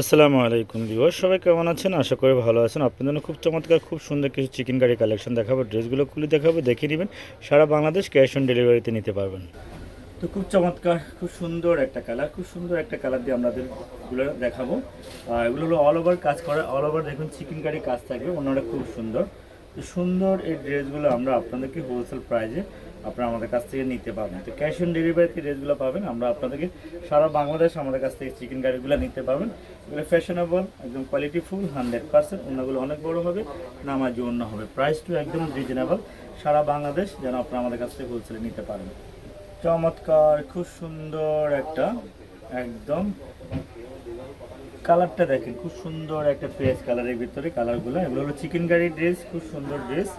আসসালামু আলাইকুম ভিউয়ার সবাই কেমন আছেন? আশা করি ভালো আছেন। আপনাদের খুব চমৎকার, খুব সুন্দর কিছু চিকেন কারি কালেকশন দেখাবো। ড্রেসগুলো খুলে দেখাবো, দেখে নেবেন। সারা বাংলাদেশ ক্যাশ অন ডেলিভারিতে নিতে পারবেন। তো খুব চমৎকার, খুব সুন্দর একটা কালার খুব সুন্দর একটা কালার দিয়ে আপনাদেরগুলো দেখাবো। আর এগুলো হলো অল ওভার কাজ করা অল ওভার দেখুন চিকেন কারি কাজ থাকবে, অন্যটা খুব সুন্দর। সুন্দর এই ড্রেসগুলো আমরা আপনাদেরকে হোলসেল প্রাইজে আপনারা আমাদের কাছ থেকে নিতে পারবেন। তো ক্যাশ অন ডেলিভারিতে ড্রেসগুলো পাবেন, আমরা আপনাদেরকে সারা বাংলাদেশ আমাদের কাছ থেকে চিকেন গাড়িগুলো নিতে পারবেন। এগুলো ফ্যাশনেবল একদম কোয়ালিটি ফুল হান্ড্রেড পার্সেন্ট অন্যগুলো অনেক বড় হবে নামাজি অন্য হবে। প্রাইসটু একদম রিজনেবল সারা বাংলাদেশ যেন আপনারা আমাদের কাছ থেকে হোলসেলে নিতে পারেন। চমৎকার, খুব সুন্দর একটা, একদম কালারটা দেখেন, খুব সুন্দর একটা ফ্রেশ কালারের ভিতরে কালারগুলো। এগুলো হলো চিকেন কারি ড্রেস খুব সুন্দর ড্রেস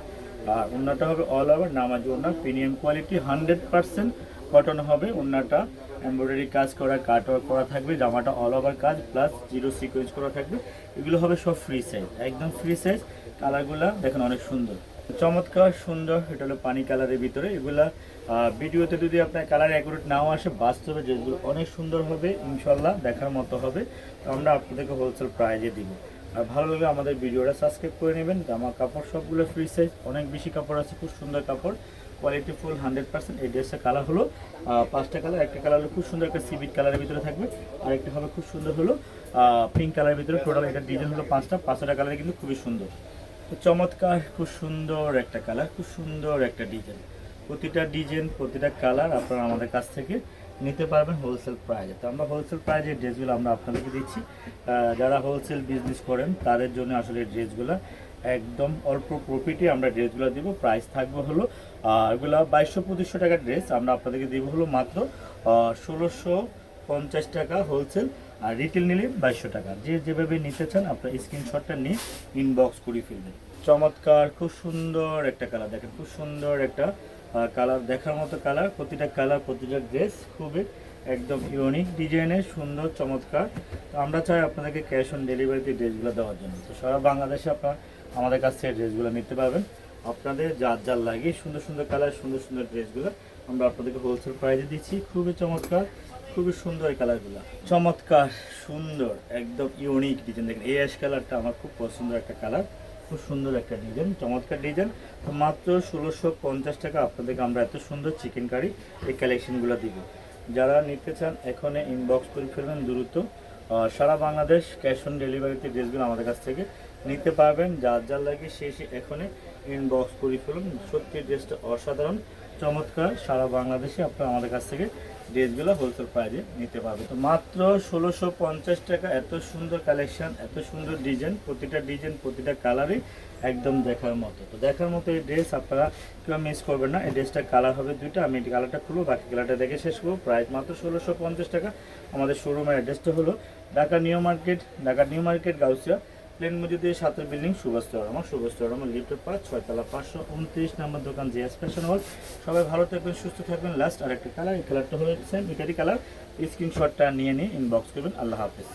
আর ওনাটা হবে অল ওভার নামাজ ওনা premium quality hundred percent cotton হবে ওনাটা এমব্রয়ডারি কাজ করা কাট করা থাকবে, জামাটা অল ওভার কাজ প্লাস জিরো সিকোয়েন্স করা থাকবে। এগুলো হবে সব ফ্রি সাইজ একদম ফ্রি সাইজ কালারগুলো দেখেন অনেক সুন্দর। চমৎকার, সুন্দর, এটা হলো পানি কালারের ভিতরে। এগুলা ভিডিওতে যদি আপনার কালার অ্যাকুরেট নাও আসে, বাস্তবে যেগুলো অনেক সুন্দর হবে ইনশাল্লাহ দেখার মতো হবে, তো আমরা আপনাদেরকে হোলসেল প্রাইজে দিব। আর ভালো লাগলে আমাদের ভিডিওটা সাবস্ক্রাইব করে নেবেন। জামা কাপড় সবগুলো ফ্রি সাইজ অনেক বেশি কাপড় আছে, খুব সুন্দর কাপড় কোয়ালিটি ফুল হান্ড্রেড পার্সেন্ট এই ড্রেসের কালার হলো পাঁচটা কালার একটা কালার হলো খুব সুন্দর একটা সিবিট কালারের ভিতরে থাকবে, আর একটা হবে খুব সুন্দর হলো পিঙ্ক কালারের ভিতরে টোটাল এটা ডিজাইন হলো পাঁচটা পাঁচটা কালার কিন্তু খুবই সুন্দর। চমৎকার, খুব সুন্দর একটা কালার খুব সুন্দর একটা ডিজাইন প্রতিটা ডিজাইন প্রতিটা কালার আপনারা আমাদের কাছ থেকে নিতে পারবেন হোলসেল প্রাইজে তো আমরা হোলসেল প্রাইজে ড্রেসগুলো আমরা আপনাদেরকে দিচ্ছি। যারা হোলসেল বিজনেস করেন, তাদের জন্য আসলে ড্রেসগুলো একদম অল্প প্রফিটে আমরা ড্রেসগুলো দিব। প্রাইস থাকবে হলো এগুলো বাইশশো পঁচিশশো টাকার ড্রেস আমরা আপনাদেরকে দিব হলো মাত্র ষোলোশো পঞ্চাশ টাকা হোলসেল আর রিটেল নিলে বাইশশো টাকা। যে যেভাবে নিতে চান আপনার স্ক্রিনশটটা নিয়ে ইনবক্স করে ফেলবেন। চমৎকার, খুব সুন্দর একটা কালার দেখেন, খুব সুন্দর একটা কালার দেখার মতো কালার প্রতিটা কালার প্রতিটা ড্রেস খুবই একদম ইউনিক ডিজাইনের সুন্দর, চমৎকার। তো আমরা চাই আপনাদেরকে ক্যাশ অন ডেলিভারিতে ড্রেসগুলো দেওয়ার জন্য। তো সারা বাংলাদেশে আপনার আমাদের কাছ থেকে ড্রেসগুলো নিতে পারবেন। আপনাদের যার যার লাগে, সুন্দর সুন্দর কালার সুন্দর সুন্দর ড্রেসগুলো আমরা আপনাদেরকে হোলসেল প্রাইজে দিচ্ছি। খুবই চমৎকার। খুবই সুন্দর এই কালারগুলো চমৎকার, সুন্দর, একদম ইউনিক ডিজাইন দেখেন, এই অ্যাশ কালারটা আমার খুব পছন্দের একটা কালার খুব সুন্দর একটা ডিজাইন চমৎকার ডিজাইন তো মাত্র ষোলোশো পঞ্চাশ টাকা আপনাদেরকে আমরা এত সুন্দর চিকেন কারি এই কালেকশনগুলো দিব। যারা নিতে চান, এখনই ইনবক্স করে ফেলবেন দ্রুত। সারা বাংলাদেশ ক্যাশ অন ডেলিভারিতে ড্রেসগুলো আমাদের কাছ থেকে নিতে পারবেন। যার যার লাগে সে সে এখনই ইনবক্স করে ফেলুন। সত্যি ড্রেসটা অসাধারণ, চমৎকার। সারা বাংলাদেশে আপনারা আমাদের কাছ থেকে ড্রেসগুলো হোলসেল প্রাইজে নিতে পারবেন তো মাত্র ষোলোশো পঞ্চাশ টাকা, এত সুন্দর কালেকশন এত সুন্দর ডিজাইন প্রতিটা ডিজাইন প্রতিটা কালারই একদম দেখার মতো। তো দেখার মতো এই ড্রেস আপনারা কেউ মিস করবেন না। এই ড্রেসটার কালার হবে দুইটা, আমি কালারটা খুলবো, বাকি কালারটা দেখে শেষ করব। প্রাইস মাত্র ষোলোশো পঞ্চাশ টাকা। আমাদের শোরুমের অ্যাড্রেসটা হলো Dhaka New Market, Dhaka New Market, Gausia. Plane মজুদের সাতের বিল্ডিং, সুভাষ চরম সুভাষ চরম লিফ্টের পাঁচ ছয়তলা পাঁচশো উনত্রিশ নম্বর দোকান জিএস ফ্যাশন হল সবাই ভালো থাকবেন, সুস্থ থাকবেন। লাস্ট আরেকটা কালার এই কালারটা হলো সেম কালার স্ক্রিনশটটা নিয়ে নিয়ে ইনবক্স করবেন। আল্লাহ হাফেজ।